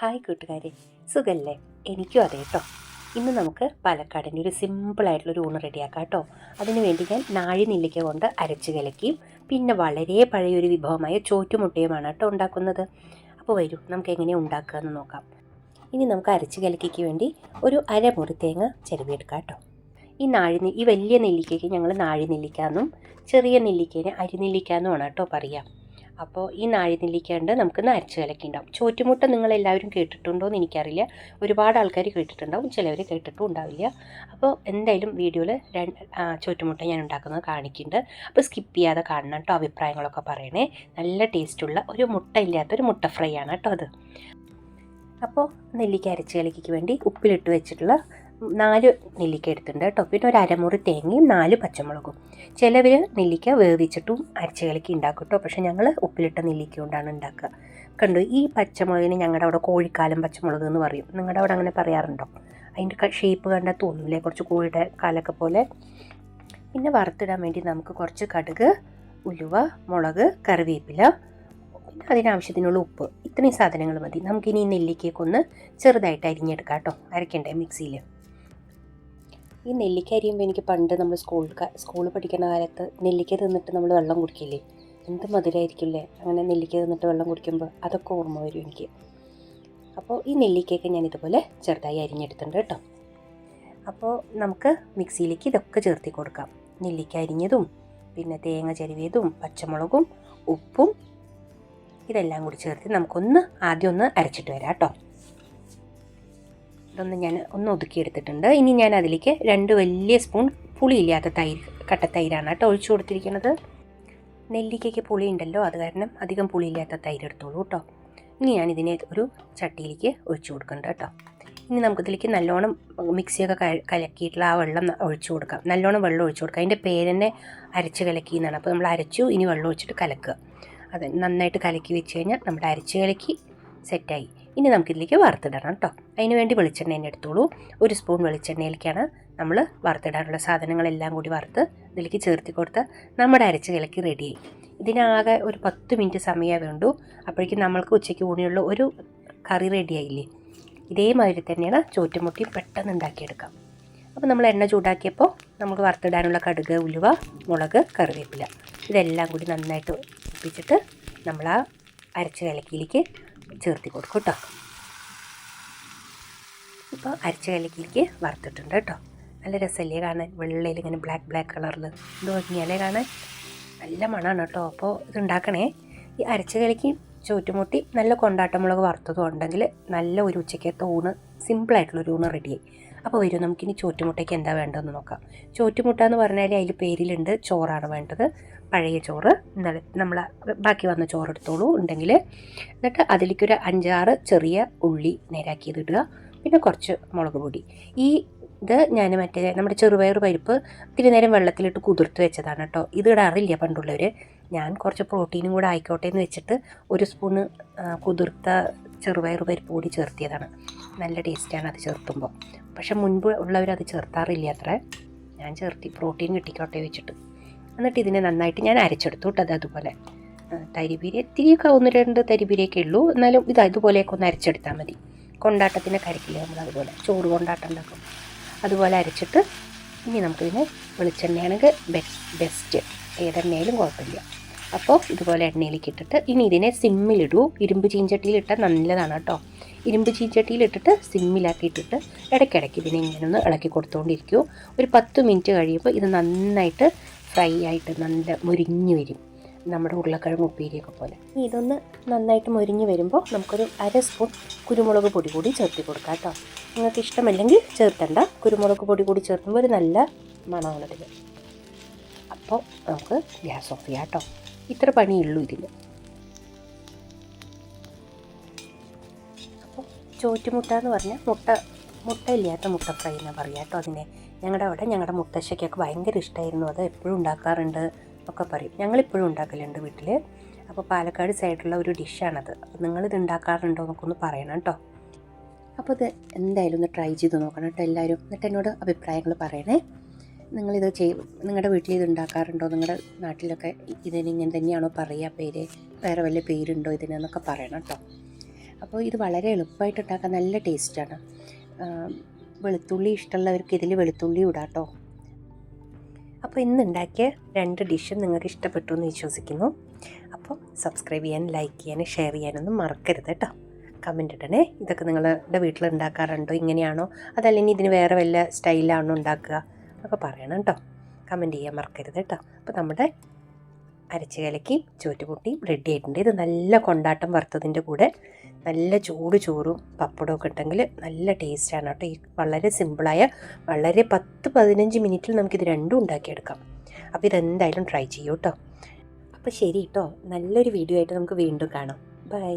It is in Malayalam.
ഹായ് കൂട്ടുകാരെ. സുഖല്ലേ? എനിക്കും അതെ കേട്ടോ ഇന്ന് നമുക്ക് പാലക്കാടിന്റെ ഒരു സിമ്പിളായിട്ടുള്ളൊരു ഊണ് റെഡിയാക്കാം കേട്ടോ അതിന് വേണ്ടി ഞാൻ നാഴി നെല്ലിക്ക കൊണ്ട് അരച്ച് കലക്കിയും പിന്നെ വളരെ പഴയൊരു വിഭവമായ ചോറ്റുമുട്ടയുമാണ് കേട്ടോ ഉണ്ടാക്കുന്നത്. അപ്പോൾ വരൂ നമുക്ക് എങ്ങനെ ഉണ്ടാക്കുക എന്ന് നോക്കാം. ഇനി നമുക്ക് അരച്ച് കലക്കിക്ക് വേണ്ടി ഒരു അരമുറി തേങ്ങ ചിരവിയെടുക്കാം കേട്ടോ ഈ നാഴി ഈ വലിയ നെല്ലിക്കയ്ക്ക് ഞങ്ങൾ നാഴി നെല്ലിക്കാന്നും ചെറിയ നെല്ലിക്കേനെ അരിനെല്ലിക്കാന്നുമാണ് കേട്ടോ പറയുക അപ്പോൾ ഈ നാഴി നെല്ലിക്ക നമുക്ക് നരച്ച് കലക്കിണ്ടാവും ചോറ്റുമുട്ട നിങ്ങൾ എല്ലാവരും കേട്ടിട്ടുണ്ടോ എന്ന് എനിക്കറിയില്ല. ഒരുപാട് ആൾക്കാർ കേട്ടിട്ടുണ്ടാവും ചിലവർ കേട്ടിട്ടും ഉണ്ടാവില്ല. അപ്പോൾ എന്തായാലും വീഡിയോയിൽ രണ്ട് ചോറ്റുമുട്ട ഞാൻ ഉണ്ടാക്കുന്നത് കാണിക്കുന്നുണ്ട്. അപ്പോൾ സ്കിപ്പ് ചെയ്യാതെ കാണണം കേട്ടോ അഭിപ്രായങ്ങളൊക്കെ പറയണേ. നല്ല ടേസ്റ്റുള്ള ഒരു മുട്ട ഇല്ലാത്തൊരു മുട്ട ഫ്രൈ ആണ് കേട്ടോ അത്. അപ്പോൾ നെല്ലിക്ക അരച്ച് കലക്കിക്ക് വേണ്ടി ഉപ്പിലിട്ട് വെച്ചിട്ടുള്ള നാല് നെല്ലിക്ക എടുത്തിട്ടുണ്ട് കേട്ടോ. പിന്നെ ഒരു അരമുറി തേങ്ങയും നാല് പച്ചമുളകും. ചിലവർ നെല്ലിക്ക വേവിച്ചിട്ടും അരച്ച് കലക്കി ഉണ്ടാക്കും കേട്ടോ. പക്ഷേ ഞങ്ങൾ ഉപ്പിലിട്ട നെല്ലിക്ക കൊണ്ടാണ് ഉണ്ടാക്കുക. കണ്ടു ഈ പച്ചമുളകിന് ഞങ്ങളുടെ അവിടെ കോഴിക്കാലം പച്ചമുളക് എന്ന് പറയും. നിങ്ങളുടെ അവിടെ അങ്ങനെ പറയാറുണ്ടോ? അതിന്റെ ഷേപ്പ് കണ്ടാൽ തോന്നില്ലേ കുറച്ച് കോഴിയുടെ കാലൊക്കെ പോലെ. പിന്നെ വറുത്തിടാൻ വേണ്ടി നമുക്ക് കുറച്ച് കടുക് ഉലുവ മുളക് കറിവേപ്പില പിന്നെ അതിനാവശ്യത്തിനുള്ള ഉപ്പ്. ഇത്രയും സാധനങ്ങൾ മതി. നമുക്കിനി നെല്ലിക്കയൊക്കെ ഒന്ന് ചെറുതായിട്ട് അരിഞ്ഞെടുക്കാം കേട്ടോ. അരയ്ക്കണ്ടേ മിക്സിയിൽ ഈ നെല്ലിക്ക അരിയുമ്പോൾ എനിക്ക് പണ്ട് നമ്മൾ സ്കൂൾ സ്കൂളിൽ പഠിക്കുന്ന കാലത്ത് നെല്ലിക്ക തിന്നിട്ട് നമ്മൾ വെള്ളം കുടിക്കില്ലേ? എന്ത് മധുരമായിരിക്കില്ലേ അങ്ങനെ നെല്ലിക്ക തിന്നിട്ട് വെള്ളം കുടിക്കുമ്പോൾ അതൊക്കെ ഓർമ്മ വരും എനിക്ക്. അപ്പോൾ ഈ നെല്ലിക്കയൊക്കെ ഞാൻ ഇതുപോലെ ചെറുതായി അരിഞ്ഞെടുത്തിട്ടുണ്ട് കേട്ടോ. അപ്പോൾ നമുക്ക് മിക്സിയിലേക്ക് ഇതൊക്കെ ചേർത്തി കൊടുക്കാം. നെല്ലിക്ക അരിഞ്ഞതും പിന്നെ തേങ്ങ ചരുവിയതും പച്ചമുളകും ഉപ്പും ഇതെല്ലാം കൂടി ചേർത്ത് നമുക്കൊന്ന് ആദ്യം ഒന്ന് അരച്ചിട്ട് വരാം കേട്ടോ. ഇതൊന്ന് ഞാൻ ഒന്ന് ഒതുക്കിയെടുത്തിട്ടുണ്ട് ഇനി ഞാൻ അതിലേക്ക് രണ്ട് വലിയ സ്പൂൺ പുളിയില്ലാത്ത തൈര് കട്ടത്തൈരാണ് കേട്ടോ ഒഴിച്ചു കൊടുത്തിരിക്കുന്നത്. നെല്ലിക്കയ്ക്ക് പുളി ഉണ്ടല്ലോ അത് കാരണം അധികം പുളിയില്ലാത്ത തൈര് എടുത്തോളൂ കേട്ടോ. ഇനി ഞാൻ ഇതിനെ ഒരു ചട്ടിയിലേക്ക് ഒഴിച്ചു കൊടുക്കുന്നുണ്ട് കേട്ടോ. ഇനി നമുക്കിതിലേക്ക് നല്ലോണം മിക്സിയൊക്കെ കലക്കിയിട്ടുള്ള ആ വെള്ളം ഒഴിച്ചു കൊടുക്കാം. നല്ലോണം വെള്ളം ഒഴിച്ചു കൊടുക്കാം. അതിന്റെ പേരെന്നെ അരച്ച് കലക്കി എന്നാണ്. അപ്പോൾ നമ്മൾ അരച്ചു ഇനി വെള്ളം ഒഴിച്ചിട്ട് കലക്കുക. അത് നന്നായിട്ട് കലക്കി വെച്ച് കഴിഞ്ഞാൽ നമ്മുടെ അരച്ച് കലക്കി സെറ്റായി. ഇനി നമുക്കിതിലേക്ക് വറുത്തിടണം കേട്ടോ അതിന് വേണ്ടി വെളിച്ചെണ്ണ തന്നെ എടുത്തോളൂ. ഒരു സ്പൂൺ വെളിച്ചെണ്ണയിലേക്കാണ് നമ്മൾ വറുത്തിടാനുള്ള സാധനങ്ങളെല്ലാം കൂടി വറുത്ത് ഇതിലേക്ക് ചേർത്തി കൊടുത്ത് നമ്മുടെ അരച്ച് റെഡി റെഡിയായി ഇതിനാകെ ഒരു പത്ത് മിനിറ്റ് സമയമേ വേണ്ടൂ. അപ്പോഴേക്കും നമ്മൾക്ക് ഉച്ചയ്ക്ക് ഊണിയുള്ള ഒരു കറി റെഡിയായില്ലേ ഇതേമാതിരി തന്നെയാണ് ചോറ്റുമുട്ടിയും പെട്ടെന്ന് ഉണ്ടാക്കിയെടുക്കാം. അപ്പോൾ നമ്മൾ എണ്ണ ചൂടാക്കിയപ്പോൾ നമുക്ക് വറുത്തിടാനുള്ള കടുക് ഉലുവ മുളക് കറിവേപ്പില. ഇതെല്ലാം കൂടി നന്നായിട്ട് ഒപ്പിച്ചിട്ട് നമ്മൾ ആ അരച്ച കലക്കിയിലേക്ക് ചേർത്തി കൊടുക്കും കേട്ടോ ഇപ്പോൾ അരച്ച കലക്കിലേക്ക് വറുത്തിട്ടുണ്ട് കേട്ടോ. നല്ല രസമല്ലേ കാണാൻ? വെള്ളയിൽ ഇങ്ങനെ ബ്ലാക്ക് ബ്ലാക്ക് കളറിൽ ഇത് ഭംഗിയല്ലേ കാണാൻ? നല്ല മണമാണ് കേട്ടോ. അപ്പോൾ ഇത് ഉണ്ടാക്കണേ ഈ അരച്ച കലക്കി ചുറ്റുമുട്ടി നല്ല കൊണ്ടാട്ടമുളക് വറുത്തതും ഉണ്ടെങ്കിൽ നല്ല ഒരു ഉച്ചയ്ക്കത്തെ ഊണ് സിമ്പിളായിട്ടുള്ളൊരു ഊണ് റെഡിയായി അപ്പോൾ വരും നമുക്കിനി ചോറ്റുമുട്ടയ്ക്ക് എന്താ വേണ്ടതെന്ന് നോക്കാം. ചോറ്റുമുട്ട എന്ന് പറഞ്ഞാൽ അതിൽ പേരിലുണ്ട് ചോറാണ് വേണ്ടത്. പഴയ ചോറ് എന്നാൽ നമ്മൾ ബാക്കി വന്ന ചോറ് എടുത്തോളൂ ഉണ്ടെങ്കിൽ എന്നിട്ട് അതിലേക്കൊരു അഞ്ചാറ് ചെറിയ ഉള്ളി നേരാക്കിയത് ഇടുക. പിന്നെ കുറച്ച് മുളക് പൊടി. ഈ ഇത് ഞാൻ മറ്റേ നമ്മുടെ ചെറുപയർ പരിപ്പ് ഇത്തിരി നേരം വെള്ളത്തിലിട്ട് കുതിർത്ത് വെച്ചതാണ് കേട്ടോ. ഇത് ഇടാറില്ല പണ്ടുള്ളവർ ഞാൻ കുറച്ച് പ്രോട്ടീനും കൂടെ ആയിക്കോട്ടെ എന്ന് വെച്ചിട്ട് ഒരു സ്പൂണ് കുതിർത്ത ചെറുപയർ പരിപ്പ് കൂടി ചേർത്തിയതാണ്. നല്ല ടേസ്റ്റാണ് അത് ചേർത്തുമ്പോൾ പക്ഷെ മുൻപ് ഉള്ളവർ അത് ചേർത്താറില്ല അത്ര. ഞാൻ ചേർത്തി പ്രോട്ടീൻ കിട്ടിക്കോട്ടെ വെച്ചിട്ട് എന്നിട്ട് ഇതിനെ നന്നായിട്ട് ഞാൻ അരച്ചെടുത്തു കേട്ടോ അത് അതുപോലെ. തരിപീരി ഇത്തിരിയൊക്കെ ഒന്ന് രണ്ട് തരിപീരിയൊക്കെ ഉള്ളൂ. എന്നാലും ഇത് ഇതുപോലെയൊക്കെ ഒന്ന് അരച്ചെടുത്താൽ മതി. കൊണ്ടാട്ടത്തിന് കരക്കില്ല നമ്മൾ അതുപോലെ. ചോറ് കൊണ്ടാട്ടം ഉണ്ടാക്കും. അതുപോലെ അരച്ചിട്ട് ഇനി നമുക്കിതിന് വെളിച്ചെണ്ണയാണെങ്കിൽ ബെസ്റ്റ് ഏതെണ്ണയിലും കുഴപ്പമില്ല. അപ്പോൾ ഇതുപോലെ എണ്ണയിലേക്ക് ഇട്ടിട്ട് ഇനി ഇതിനെ സിമ്മിലിടൂ. ഇരുമ്പ് ചീഞ്ചട്ടിയിലിട്ടാൽ നല്ലതാണ് കേട്ടോ. ഇരുമ്പ് ചീഞ്ചട്ടിയിലിട്ടിട്ട് സിമ്മിലാക്കിയിട്ടിട്ട് ഇടയ്ക്കിടയ്ക്ക് ഇതിനെ ഇങ്ങനെ ഒന്ന് ഇളക്കി കൊടുത്തുകൊണ്ടിരിക്കൂ ഒരു പത്ത് മിനിറ്റ് കഴിയുമ്പോൾ ഇത് നന്നായിട്ട് ഫ്രൈ ആയിട്ട് നല്ല മുരിഞ്ഞു വരും. നമ്മുടെ ഉരുളക്കിഴങ്ങ് ഉപ്പേരിയൊക്കെ പോലെ. ഇതൊന്ന് നന്നായിട്ട് മുരിഞ്ഞ് വരുമ്പോൾ നമുക്കൊരു അര സ്പൂൺ കുരുമുളക് പൊടി കൂടി ചേർത്തി കൊടുക്കാം കേട്ടോ. നിങ്ങൾക്ക് ഇഷ്ടമല്ലെങ്കിൽ ചേർത്തണ്ട കുരുമുളക് പൊടി കൂടി ചേർക്കുമ്പോൾ ഒരു നല്ല മണമാണിതിൽ അപ്പോൾ നമുക്ക് ഗ്യാസ് ഓഫ് ചെയ്യാം കേട്ടോ. ഇത്ര പണിയുള്ളൂ ഇതിൽ അപ്പോൾ ചോറ്റുമുട്ട എന്ന് പറഞ്ഞാൽ മുട്ട മുട്ട ഇല്ലാത്ത മുട്ട ഫ്രൈ എന്നാണ് പറയുക കേട്ടോ അതിനെ. ഞങ്ങളുടെ അവിടെ ഞങ്ങളുടെ മുത്തശ്ശയ്ക്കൊക്കെ ഭയങ്കര ഇഷ്ടമായിരുന്നു അത് എപ്പോഴും ഉണ്ടാക്കാറുണ്ട് ഒക്കെ പറയും. ഞങ്ങളിപ്പോഴും ഉണ്ടാക്കലുണ്ട് വീട്ടിൽ അപ്പോൾ പാലക്കാട് സൈഡുള്ള ഒരു ഡിഷാണത്. അപ്പോൾ നിങ്ങളിത് ഉണ്ടാക്കാറുണ്ടോ എന്നൊക്കെ പറയണം കേട്ടോ. അപ്പോൾ ഇത് എന്തായാലും ഒന്ന് ട്രൈ ചെയ്ത് നോക്കണം കേട്ടോ എല്ലാവരും. എന്നിട്ട് എന്നോട് അഭിപ്രായങ്ങൾ പറയണേ. നിങ്ങളിത് ചെയ് നിങ്ങളുടെ വീട്ടിൽ ഇത് ഉണ്ടാക്കാറുണ്ടോ? നിങ്ങളുടെ നാട്ടിലൊക്കെ ഇതിന് ഇങ്ങനെ തന്നെയാണോ പറയുക? പേര് വേറെ വല്ല പേരുണ്ടോ ഇതിനെന്നൊക്കെ പറയണം കേട്ടോ. അപ്പോൾ ഇത് വളരെ എളുപ്പമായിട്ട് ഉണ്ടാക്കാൻ നല്ല ടേസ്റ്റാണ്. വെളുത്തുള്ളി ഇഷ്ടമുള്ളവർക്ക് ഇതിൽ വെളുത്തുള്ളി ഇടാം കേട്ടോ. അപ്പോൾ ഇന്ന് ഉണ്ടാക്കിയ രണ്ട് ഡിഷും നിങ്ങൾക്ക് ഇഷ്ടപ്പെട്ടു എന്ന് വിശ്വസിക്കുന്നു. അപ്പോൾ സബ്സ്ക്രൈബ് ചെയ്യാൻ ലൈക്ക് ചെയ്യാൻ ഷെയർ ചെയ്യാനൊന്നും മറക്കരുത് കേട്ടോ. കമന്റ് ഇടണേ. ഇതൊക്കെ നിങ്ങളുടെ വീട്ടിൽ ഉണ്ടാക്കാറുണ്ടോ? ഇങ്ങനെയാണോ? അതല്ലെങ്കിൽ ഇതിന് വേറെ വല്ല സ്റ്റൈലാണോ ഉണ്ടാക്കുക? ഒക്കെ പറയണം കേട്ടോ കമന്റ് ചെയ്യാൻ മറക്കരുത് കേട്ടോ അപ്പോൾ നമ്മുടെ അരച്ച് കലക്കി ചോറ്റുപൊട്ടിയും റെഡി ആയിട്ടുണ്ട്. ഇത് നല്ല കൊണ്ടാട്ടം വറുത്തതിന്റെ കൂടെ നല്ല ചൂട് ചോറും പപ്പടവും ഒക്കെ ഉണ്ടെങ്കിൽ നല്ല ടേസ്റ്റാണ് കേട്ടോ ഈ വളരെ സിമ്പിളായ വളരെ പത്ത് പതിനഞ്ച് മിനിറ്റിൽ നമുക്കിത് രണ്ടും ഉണ്ടാക്കിയെടുക്കാം. അപ്പോൾ ഇതെന്തായാലും ട്രൈ ചെയ്യൂ കേട്ടോ അപ്പോൾ ശരി കേട്ടോ നല്ലൊരു വീഡിയോ ആയിട്ട് നമുക്ക് വീണ്ടും കാണാം. ബൈ